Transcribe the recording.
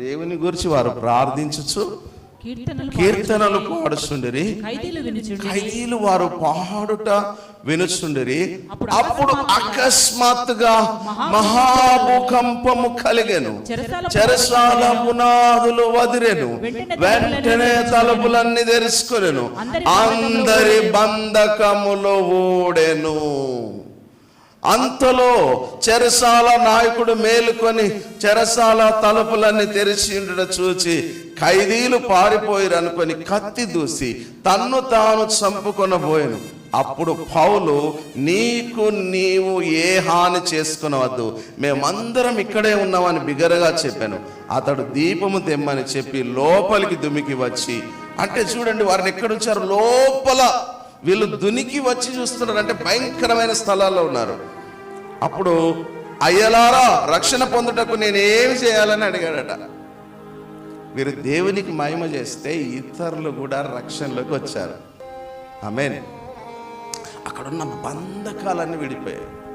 దేవుని గురించి వారు ప్రార్థించచ్చు కీర్తనలు పాడుచుండిరి. ఖైదీలు వారు పాడుట వినుచుండిరి. అప్పుడు అకస్మాత్తుగా మహాభూకంపము కలిగెను. చెరసాల పునాదులు వదిరెను. వెంటనే తలుపులన్నీ తెరుచుకొనెను. అందరి బంధకములు ఊడెను. అంతలో చెరసాల నాయకుడు మేలుకొని చెరసాల తలుపులన్నీ తెరిచి ఉండడం చూచి ఖైదీలు పారిపోయారు అనుకొని కత్తి దూసి తన్ను తాను చంపుకొనబోయాను అప్పుడు పౌలు నీకు నీవు ఏ హాని చేసుకునవద్దు. మేమందరం ఇక్కడే ఉన్నామని బిగరగా చెప్పాను. అతడు దీపము తెమ్మని చెప్పి లోపలికి దుమికి వచ్చి అంటే చూడండి వారిని ఎక్కడుంచారు లోపల వీళ్ళు దునికి వచ్చి చూస్తున్నారు. అంటే భయంకరమైన స్థలాల్లో ఉన్నారు. అప్పుడు అయ్యలారా రక్షణ పొందుటకు నేనేమి చేయాలని అడిగాడట. వీరు దేవునికి మహిమ చేస్తే ఇతరులు కూడా రక్షణలోకి వచ్చారు. ఆమె అక్కడున్న బంధకాలన్నీ విడిపోయాయి.